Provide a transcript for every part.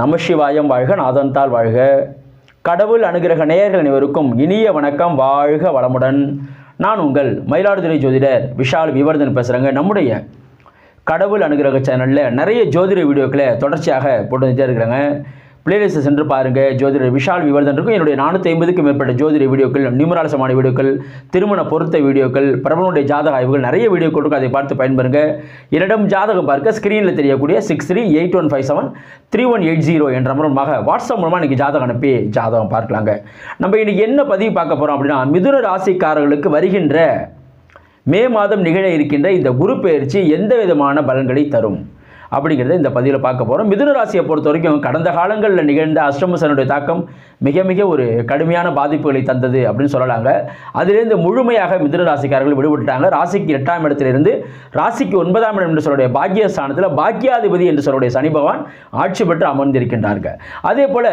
நமசிவாயம் வாழ்க நாதன்தாள் வாழ்க. கடவுள் அனுகிரக நேயர்கள் அனைவருக்கும் இனிய வணக்கம். வாழ்க வளமுடன். நான் உங்கள் மயிலாடுதுறை ஜோதிடர் விஷால் விவர்தன் பேசுகிறேங்க நம்முடைய கடவுள் அனுகிரக சேனலில் நிறைய ஜோதிட வீடியோக்களை தொடர்ச்சியாக போட்டு வந்துட்டே இருக்கிறேங்க. பிளேலிஸ்ட்டை சென்று பாருங்கள் ஜோதிடர் விஷால் விவர்தன் இருக்கும். என்னுடைய நானூற்றி ஐம்பதுக்கும் மேற்பட்ட ஜோதிட வீடியோக்கள் நியூமராலசமான வீடியோக்கள் திருமண பொருத்த வீடியோக்கள் பிரபலனுடைய ஜாதக ஆய்வுகள் நிறைய வீடியோக்கள் இருக்கும் அதை பார்த்து பயன்பெறுங்க. என்னிடம் ஜாதகம் பார்க்க ஸ்க்ரீனில் தெரியக்கூடிய six three eight one five seven three one eight zero என்ற மூலமாக வாட்ஸ்அப் மூலமாக இன்றைக்கி ஜாதகம் அனுப்பி ஜாதகம் பார்க்கலாங்க. நம்ம இன்றைக்கி என்ன பதிவு பார்க்க போகிறோம் அப்படின்னா மிதுன ராசிக்காரர்களுக்கு வருகின்ற மே மாதம் நிகழ இருக்கின்ற இந்த குரு பெயர்ச்சி எந்த விதமான பலன்களை தரும்? அப்படிங்கிறத இந்த பதிவில் பார்க்க போகிறோம் மிதுன ராசியை பொறுத்த வரைக்கும் கடந்த காலங்களில் நிகழ்ந்த அஷ்டமசனுடைய தாக்கம் மிக மிக ஒரு கடுமையான பாதிப்புகளை தந்தது அப்படின்னு சொல்லலாங்க. அதிலிருந்து முழுமையாக மிதுன ராசிக்காரர்கள் விடுபட்டுட்டாங்க. ராசிக்கு எட்டாம் இடத்திலிருந்து ராசிக்கு ஒன்பதாம் இடம் என்று சொல்லக்கூடிய பாக்கியஸ்தானத்தில் பாக்கியாதிபதி என்று சொல்லக்கூடிய சனி பகவான் ஆட்சி பெற்று அமர்ந்திருக்கின்றார்கள் அதே போல்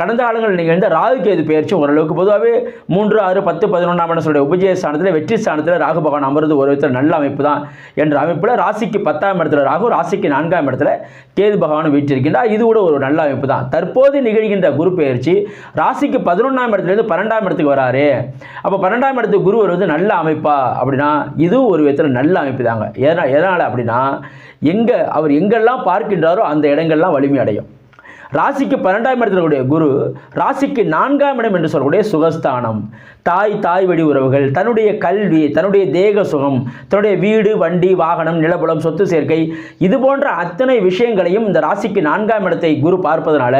கடந்த காலங்களில் நிகழ்ந்த ராகு கேது பெயர்ச்சி ஓரளவுக்கு பொதுவாகவே மூன்று ஆறு பத்து பதினொன்றாம் இடம் சொல்லுடைய உபஜய ஸ்தானத்தில் வெற்றி ஸ்தானத்தில் ராகு பகவான் அமர்ந்து ஒரு விதத்தில் நல்ல அமைப்பு தான் என்ற அமைப்பில் ராசிக்கு பத்தாம் இடத்துல ராகு ராசிக்கு நான்காம் இடத்துல கேது பகவான் வீற்றிருக்கின்றார். இது கூட ஒரு நல்ல அமைப்பு தான் தற்போது நிகழ்கின்ற குரு பெயர்ச்சி ராசிக்கு பதினொன்றாம் இடத்துலேருந்து பன்னெண்டாம் இடத்துக்கு வராரு. அப்போ பன்னெண்டாம் இடத்துக்கு குரு வருவது நல்ல அமைப்பா அப்படின்னா இதுவும் ஒரு விதத்தில் நல்ல அமைப்பு தாங்க எதனால் எதனால் அப்படின்னா எங்கே அவர் எங்கெல்லாம் பார்க்கின்றாரோ அந்த இடங்கள்லாம் வலிமை அடையும். ராசிக்கு பன்னெண்டாம் இடத்தில் கூடிய குரு ராசிக்கு நான்காம் இடம் என்று சொல்லக்கூடிய சுகஸ்தானம். தாய் தாய் வழி உறவுகள் தன்னுடைய கல்வி தன்னுடைய தேக சுகம் தன்னுடைய வீடு வண்டி வாகனம் நிலபுலம் சொத்து சேர்க்கை இது போன்ற அத்தனை விஷயங்களையும் இந்த ராசிக்கு நான்காம் இடத்தை குரு பார்ப்பதனால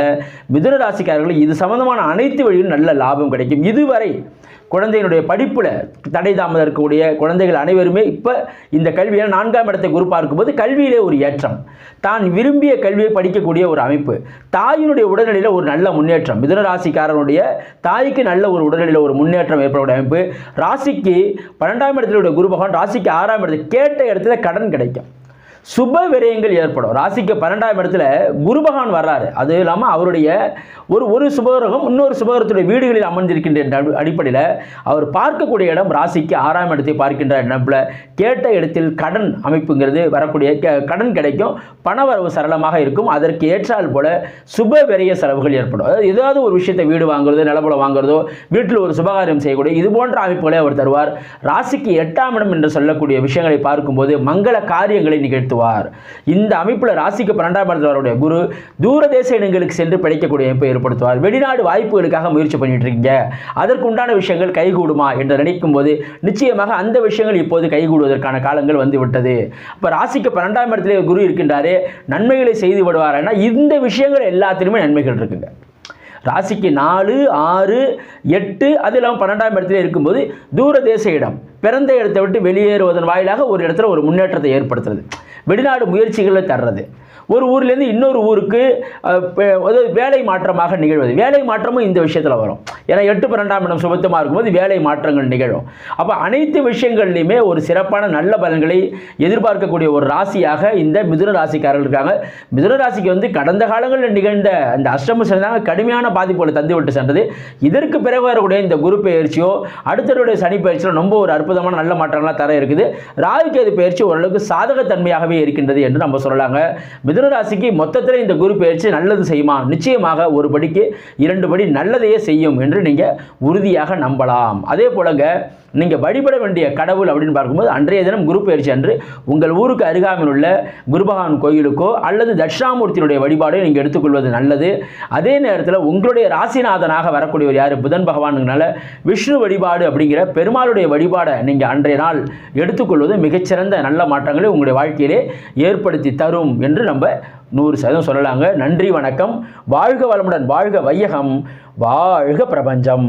மிதுன ராசிக்காரர்கள் இது சம்பந்தமான அனைத்து வழியிலும் நல்ல லாபம் கிடைக்கும். இதுவரை குழந்தையினுடைய படிப்பில் தடை தாமதம் இருக்கக்கூடிய குழந்தைகள் அனைவருமே இப்போ இந்த கல்வியில் நான்காம் இடத்தை குரு பார்க்கும்போது கல்வியிலே ஒரு ஏற்றம். தான் விரும்பிய கல்வியை படிக்கக்கூடிய ஒரு அமைப்பு. தாயினுடைய உடல்நிலையில் ஒரு நல்ல முன்னேற்றம். மிதுன ராசிக்காரனுடைய தாய்க்கு நல்ல ஒரு உடல்நிலையில் ஒரு முன்னேற்றம் ஏற்படக்கூடிய அமைப்பு. ராசிக்கு பன்னெண்டாம் இடத்துல குரு பகவான் ராசிக்கு ஆறாம் இடத்துல கேட்ட இடத்துல கடன் கிடைக்கும். சுப விரயங்கள் ஏற்படும். ராசிக்கு பன்னெண்டாம் இடத்துல குருபகான் வர்றாரு. அது இல்லாமல் அவருடைய ஒரு ஒரு சுபகிரகம் இன்னொரு சுபகிரகத்துடைய வீடுகளில் அமர்ந்திருக்கின்ற அடிப்படையில் அவர் பார்க்கக்கூடிய இடம் ராசிக்கு ஆறாம் இடத்தை பார்க்கின்ற இடத்துல கேட்ட இடத்தில் கடன் அமைப்புங்கிறது வரக்கூடிய கடன் கிடைக்கும். பணவரவு சரளமாக இருக்கும். அதற்கு ஏற்றால் போல சுப விரய செலவுகள் ஏற்படும். அதாவது ஏதாவது ஒரு விஷயத்தை வீடு வாங்குறதோ நிலப்படம் வாங்குறதோ வீட்டில் ஒரு சுபகாரியம் செய்யக்கூடிய இது போன்ற அமைப்புகளை அவர் தருவார். ராசிக்கு எட்டாம் இடம் என்று சொல்லக்கூடிய விஷயங்களை பார்க்கும்போது மங்கள காரியங்களை செலுத்துவார் இந்த அமைப்பில் ராசிக்கு பன்னெண்டாம் இடத்தில் குரு தூரதேச இடங்களுக்கு சென்று பிழைக்கக்கூடிய அமைப்பை ஏற்படுத்துவார். வெளிநாடு வாய்ப்புகளுக்காக முயற்சி பண்ணிட்டு இருக்கீங்க அதற்கு உண்டான விஷயங்கள் கைகூடுமா என்று நினைக்கும் போது நிச்சயமாக அந்த விஷயங்கள் இப்போது கைகூடுவதற்கான காலங்கள் வந்து விட்டது இப்போ ராசிக்கு பன்னெண்டாம் இடத்திலே குரு இருக்கின்றாரே நன்மைகளை செய்து விடுவார் இந்த விஷயங்கள் எல்லாத்திலுமே நன்மைகள் இருக்குங்க. ராசிக்கு நாலு ஆறு எட்டு அது இல்லாமல் பன்னெண்டாம் இடத்துல இருக்கும்போது தூரதேச இடம். பிறந்த இடத்தை விட்டு வெளியேறுவதன் வாயிலாக ஒரு இடத்துல ஒரு முன்னேற்றத்தை ஏற்படுத்துறது. வெளிநாடு முயற்சிகளை தர்றது. ஒரு ஊர்லேருந்து இன்னொரு ஊருக்கு வேலை மாற்றமாக நிகழ்வது. வேலை மாற்றமும் இந்த விஷயத்தில் வரும். ஏன்னா எட்டு பன்னெண்டாம் இடம் சுபத்தமாக இருக்கும்போது வேலை மாற்றங்கள் நிகழும். அப்போ அனைத்து விஷயங்கள்லையுமே ஒரு சிறப்பான நல்ல பலன்களை எதிர்பார்க்கக்கூடிய ஒரு ராசியாக இந்த மிதுன ராசிக்காரர்கள் இருக்காங்க. மிதுன ராசிக்கு வந்து கடந்த காலங்களில் நிகழ்ந்த அந்த அஷ்டம சனி தாங்க கடுமையான பாதிப்புகளை தந்துவிட்டு சென்றது. இதற்கு பிறகு வரக்கூடிய இந்த குரு பயிற்சியோ அடுத்தவருடைய சனி பயிற்சியோ ரொம்ப ஒரு அற்புதமான நல்ல மாற்றங்களாக தர இருக்குது. ராகு கேது பயிற்சி ஓரளவுக்கு சாதகத்தன்மையாகவே இருக்கின்றது என்று நம்ம சொல்லலாங்க. மிதுனராசிக்கு மொத்தத்தில் இந்த குரு பயிற்சி நல்லது செய்யுமா? நிச்சயமாக ஒரு படிக்கு இரண்டு படி நல்லதையே செய்யும் என்று நீங்கள் உறுதியாக நம்பலாம். அதே போலங்க நீங்கள் வழிபட வேண்டிய கடவுள் அப்படின்னு பார்க்கும்போது அன்றைய தினம் குரு பயிற்சி அன்று உங்கள் ஊருக்கு அருகாமையில் உள்ள குருபகவான் கோயிலுக்கோ அல்லது தட்சிணாமூர்த்தியினுடைய வழிபாடோ நீங்கள் எடுத்துக்கொள்வது நல்லது. அதே நேரத்தில் உங்களுடைய ராசிநாதனாக வரக்கூடியவர் யார்? புதன் பகவானுங்கனால விஷ்ணு வழிபாடு அப்படிங்கிற பெருமாளுடைய வழிபாடை நீங்கள் அன்றைய நாள் எடுத்துக்கொள்வது மிகச்சிறந்த நல்ல மாற்றங்களை உங்களுடைய வாழ்க்கையிலே ஏற்படுத்தி தரும் என்று நம்ம நூறு சதவீதம் சொல்லலாங்க. நன்றி வணக்கம். வாழ்க வளமுடன் வாழ்க வையகம். வாழ்க பிரபஞ்சம்.